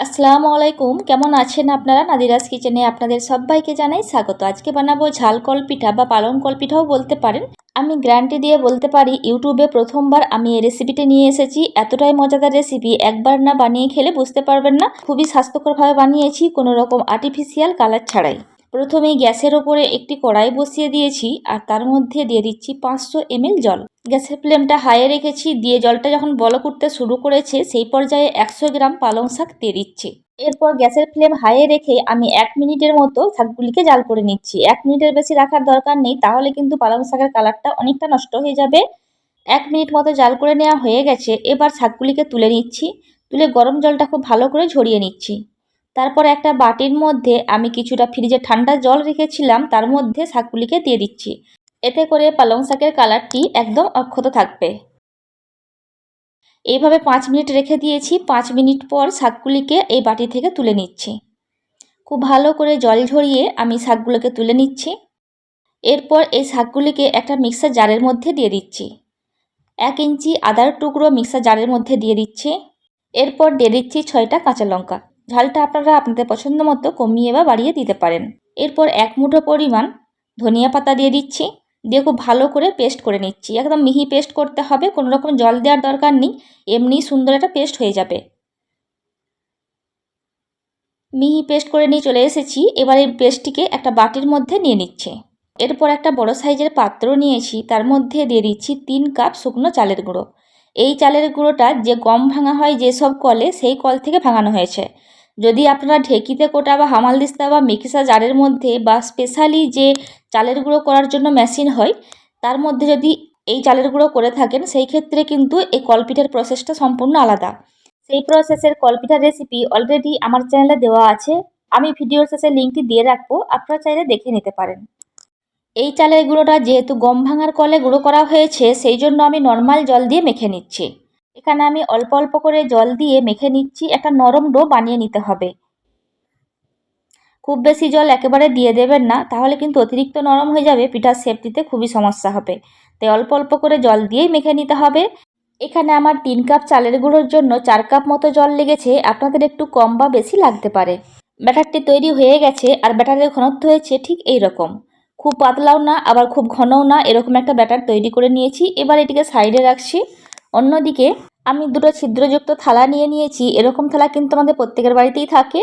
আসসালামু আলাইকুম। কেমন আছেন আপনারা? নাদিরাজ কিচেনে আপনাদের সবাইকে জানাই স্বাগত। আজকে বানাবো ঝাল কল পিঠা বা পালং কল পিঠাও বলতে পারেন। আমি গ্যারান্টি দিয়ে বলতে পারি, ইউটিউবে প্রথমবার আমি এই রেসিপিটি নিয়ে এসেছি। এতটাই মজাদার রেসিপি একবার না বানিয়ে খেলে বুঝতে পারবেন না। খুবই স্বাস্থ্যকরভাবে বানিয়েছি, কোনো রকম আর্টিফিশিয়াল কালার ছাড়াই। প্রথমেই গ্যাসের ওপরে একটি কড়াই বসিয়ে দিয়েছি আর তার মধ্যে দিয়ে দিচ্ছি পাঁচশো এমএল জল। গ্যাসের ফ্লেমটা হাইয়ে রেখেছি, দিয়ে জলটা যখন বলক উঠতে শুরু করেছে, সেই পর্যায়ে একশো গ্রাম পালং শাক দিয়ে দিচ্ছি। এরপর গ্যাসের ফ্লেম হাইয়ে রেখে আমি এক মিনিটের মতো শাকগুলিকে জাল করে নিচ্ছি। এক মিনিটের বেশি রাখার দরকার নেই, তাহলে কিন্তু পালং শাকের কালারটা অনেকটা নষ্ট হয়ে যাবে। এক মিনিট মতো জাল করে নেওয়া হয়ে গেছে, এবার শাকগুলিকে তুলে নিচ্ছি। তুলে গরম জলটা খুব ভালো করে ঝরিয়ে নিচ্ছি। তারপর একটা বাটির মধ্যে আমি কিছুটা ফ্রিজে ঠান্ডা জল রেখেছিলাম, তার মধ্যে শাকগুলিকে দিয়ে দিচ্ছি। এতে করে পালং শাকের কালারটি একদম অক্ষত থাকবে। এইভাবে পাঁচ মিনিট রেখে দিয়েছি, পাঁচ মিনিট পর শাকগুলিকে এই বাটি থেকে তুলে নিচ্ছি। খুব ভালো করে জল ঝরিয়ে আমি শাকগুলোকে তুলে নিচ্ছি। এরপর এই শাকগুলিকে একটা মিক্সার জারের মধ্যে দিয়ে দিচ্ছি। এক ইঞ্চি আদার টুকরো মিক্সার জারের মধ্যে দিয়ে দিচ্ছি। এরপর দিয়ে দিচ্ছি ছয়টা কাঁচা লঙ্কা। ঝালটা আপনারা আপনাদের পছন্দ মতো কমিয়ে বা বাড়িয়ে দিতে পারেন। এরপর এক মুঠো পরিমাণ ধনিয়া পাতা দিয়ে দিচ্ছি। দিয়ে খুব ভালো করে পেস্ট করে নিচ্ছি। একদম মিহি পেস্ট করতে হবে, কোনো রকম জল দেওয়ার দরকার নেই, এমনি সুন্দর একটা পেস্ট হয়ে যাবে। মিহি পেস্ট করে নিয়ে চলে এসেছি। এবার এই পেস্টটিকে একটা বাটির মধ্যে নিয়ে নিচ্ছে। এরপর একটা বড় সাইজের পাত্র নিয়েছি। তার মধ্যে দিয়ে দিচ্ছি তিন কাপ শুকনো চালের গুঁড়ো। এই চালের গুঁড়োটা যে গম ভাঙা হয়, যেসব কলে সেই কল থেকে ভাঙানো হয়েছে। যদি আপনারা ঢেকিতে কোটা বা হামালদিস্তা বা মিক্সার জারের মধ্যে বা স্পেশালি যে চালের গুঁড়ো করার জন্য মেশিন হয়, তার মধ্যে যদি এই চালের গুঁড়ো করে থাকেন, সেই ক্ষেত্রে কিন্তু এই কলপিঠার প্রসেসটা সম্পূর্ণ আলাদা। সেই প্রসেসের কলপিঠার রেসিপি অলরেডি আমার চ্যানেলে দেওয়া আছে। আমি ভিডিওর শেষে লিঙ্কটি দিয়ে রাখব, আপনারা চাইলে দেখে নিতে পারেন। এই চালের গুঁড়োটা যেহেতু গম ভাঙার কলে গুঁড়ো করা হয়েছে, সেই জন্য আমি নর্মাল জল দিয়ে মেখে নিচ্ছি। এখানে আমি অল্প অল্প করে জল দিয়ে মেখে নিচ্ছি, একটা নরম ডো বানিয়ে নিতে হবে। খুব বেশি জল একেবারে দিয়ে দেবেন না, তাহলে কিন্তু অতিরিক্ত নরম হয়ে যাবে, পিঠার শেপ দিতে খুবই সমস্যা হবে। তাই অল্প অল্প করে জল দিয়েই মেখে নিতে হবে। এখানে আমার তিন কাপ চালের গুঁড়োর জন্য চার কাপ মতো জল লেগেছে, আপনাদের একটু কম বা বেশি লাগতে পারে। ব্যাটারটি তৈরি হয়ে গেছে, আর ব্যাটারের ঘনত্ব হয়েছে ঠিক এই রকম। খুব পাতলাও না, আবার খুব ঘনও না, এরকম একটা ব্যাটার তৈরি করে নিয়েছি। এবার এটিকে সাইডে রাখছি। অন্যদিকে, আমি দুটো ছিদ্রযুক্ত থালা নিয়ে নিয়েছি। এরকম থালা কিন্তু আমাদের প্রত্যেকের বাড়িতেই থাকে।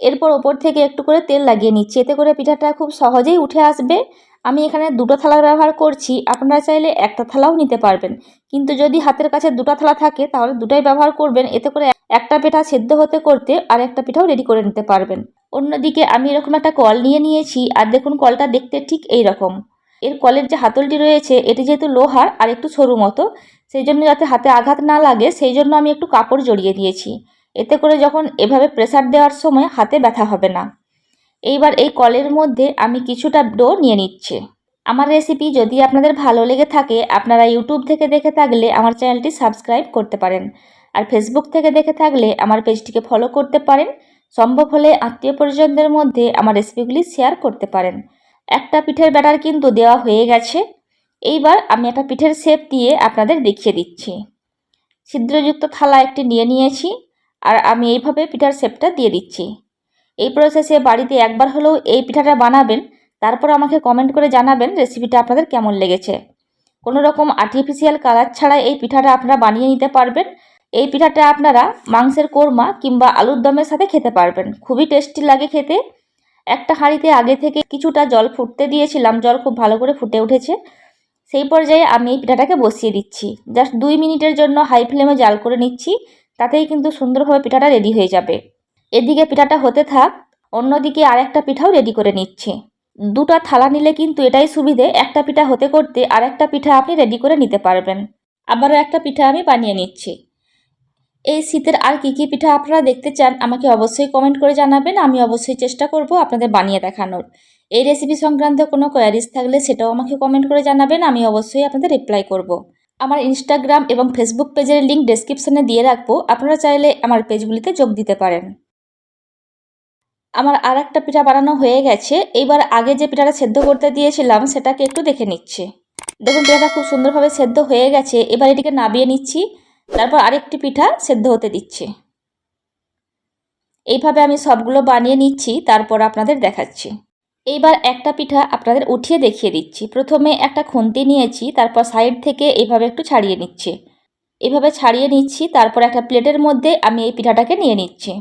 এরপর ওপর থেকে একটু করে তেল লাগিয়ে নিচ্ছি। এতে করে পিঠাটা খুব সহজেই উঠে আসবে। আমি এখানে দুটো থালার ব্যবহার করছি। আপনারা চাইলে একটা থালাও নিতে পারবেন। কিন্তু যদি হাতের কাছে দুটো থালা থাকে, তাহলে দুটাই ব্যবহার করবেন। এতে করে একটা পিঠা সেদ্ধ হতে করতে আর একটা পিঠাও রেডি করে নিতে পারবেন। অন্যদিকে, আমি এরকম একটা কল নিয়ে নিয়েছি। আর দেখুন, কলটা দেখতে ঠিক এই রকম এর কলের যে হাতলটি রয়েছে, এটি যেহেতু লোহার আর একটু সরু মতো সেই জন্য যাতে হাতে আঘাত না লাগে, সেই জন্য আমি একটু কাপড় জড়িয়ে দিয়েছি। এতে করে যখন এভাবে প্রেসার দেওয়ার সময় হাতে ব্যথা হবে না। এইবার এই কলের মধ্যে আমি কিছুটা ডো নিয়ে নিচ্ছি। আমার রেসিপি যদি আপনাদের ভালো লেগে থাকে, আপনারা ইউটিউব থেকে দেখে থাকলে আমার চ্যানেলটি সাবস্ক্রাইব করতে পারেন। আর ফেসবুক থেকে দেখে থাকলে আমার পেজটিকে ফলো করতে পারেন। সম্ভব হলে আত্মীয় পরিজনদের মধ্যে আমার রেসিপিগুলি শেয়ার করতে পারেন। একটা পিঠের ব্যাটার কিন্তু দেওয়া হয়ে গেছে। এইবার আমি একটা পিঠের শেপ দিয়ে আপনাদের দেখিয়ে দিচ্ছি। ছিদ্রযুক্ত থালা একটি নিয়ে নিয়েছি আর আমি এইভাবে পিঠার শেপটা দিয়ে দিচ্ছি। এই প্রসেসে বাড়িতে একবার হলেও এই পিঠাটা বানাবেন, তারপর আমাকে কমেন্ট করে জানাবেন রেসিপিটা আপনাদের কেমন লেগেছে। কোনো রকম আর্টিফিশিয়াল কালার ছাড়া এই পিঠাটা আপনারা বানিয়ে নিতে পারবেন। এই পিঠাটা আপনারা মাংসের কোরমা কিংবা আলুর দমের সাথে খেতে পারবেন। খুবই টেস্টি লাগে খেতে। একটা হাঁড়িতে আগে থেকে কিছুটা জল ফুটতে দিয়েছিলাম, জল খুব ভালো করে ফুটে উঠেছে। সেই পর্যায়ে আমি এই পিঠাটাকে বসিয়ে দিচ্ছি। জাস্ট দুই মিনিটের জন্য হাই ফ্লেমে জাল করে নিচ্ছি, তাতেই কিন্তু সুন্দরভাবে পিঠাটা রেডি হয়ে যাবে। এদিকে পিঠাটা হতে থাক, অন্যদিকে আরেকটা পিঠাও রেডি করে নিচ্ছি। দুটা থালা নিলে কিন্তু এটাই সুবিধে, একটা পিঠা হতে করতে আর একটা পিঠা আপনি রেডি করে নিতে পারবেন। আবারও একটা পিঠা আমি বানিয়ে নিচ্ছি। এই শীতের আর কী কী পিঠা আপনারা দেখতে চান আমাকে অবশ্যই কমেন্ট করে জানাবেন, আমি অবশ্যই চেষ্টা করব আপনাদের বানিয়ে দেখানোর। এই রেসিপি সংক্রান্ত কোনো কোয়ারিজ থাকলে সেটাও আমাকে কমেন্ট করে জানাবেন, আমি অবশ্যই আপনাদের রিপ্লাই করব। আমার ইনস্টাগ্রাম এবং ফেসবুক পেজের লিঙ্ক ডেসক্রিপশনে দিয়ে রাখব, আপনারা চাইলে আমার পেজগুলিতে যোগ দিতে পারেন। আমার আর একটা পিঠা বানানো হয়ে গেছে, এইবার আগে যে পিঠাটা সেদ্ধ করতে দিয়েছিলাম সেটাকে একটু দেখে নিচ্ছে। দেখুন, পিঠাটা খুব সুন্দরভাবে সেদ্ধ হয়ে গেছে, এবার এটিকে নাবিয়ে নিচ্ছি, তারপর আরেকটি পিঠা সেদ্ধ হতে দিচ্ছি। এইভাবে আমি সবগুলো বানিয়ে নিচ্ছি, তারপর আপনাদের দেখাচ্ছি। এইবার একটা পিঠা আপনাদের উঠিয়ে দেখিয়ে দিচ্ছি। প্রথমে একটা খুন্তি নিয়েছি, তারপর সাইড থেকে এইভাবে একটু ছাড়িয়ে নিচ্ছি। এভাবে ছাড়িয়ে নিচ্ছি, তারপর একটা প্লেটের মধ্যে আমি এই পিঠাটাকে নিয়ে নিচ্ছি।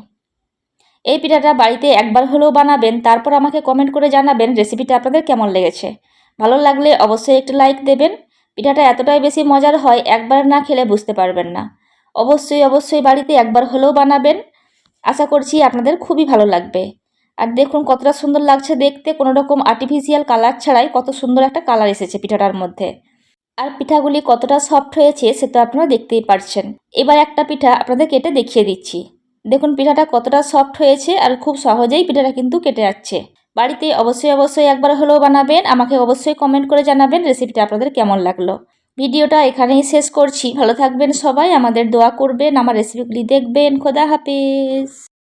এই পিঠাটা বাড়িতে একবার হলেও বানাবেন, তারপর আমাকে কমেন্ট করে জানাবেন রেসিপিটা আপনাদের কেমন লেগেছে। ভালো লাগলে অবশ্যই একটু লাইক দেবেন। পিঠাটা এতটাই বেশি মজার হয়, একবার না খেলে বুঝতে পারবেন না। অবশ্যই অবশ্যই বাড়িতে একবার হলেও বানাবেন। আশা করছি আপনাদের খুবই ভালো লাগবে। আর দেখুন কতটা সুন্দর লাগছে দেখতে। কোনো রকম আর্টিফিশিয়াল কালার ছাড়াই কত সুন্দর একটা কালার এসেছে পিঠাটার মধ্যে। আর পিঠাগুলি কতটা সফট হয়েছে সেটা আপনারা দেখতেই পারছেন। এবার একটা পিঠা আপনাদের কেটে দেখিয়ে দিচ্ছি। দেখুন পিঠাটা কতটা সফট হয়েছে আর খুব সহজেই পিঠাটা কিন্তু কেটে যাচ্ছে। বাড়িতে অবশ্যই অবশ্যই একবার হলেও বানাবেন, আমাকে অবশ্যই কমেন্ট করে জানাবেন রেসিপিটা আপনাদের কেমন লাগল। ভিডিওটা এখানেই শেষ করছি। ভালো থাকবেন সবাই, আমাদের দোয়া করবেন, আমার রেসিপিগুলি দেখবেন। খোদা হাফেজ।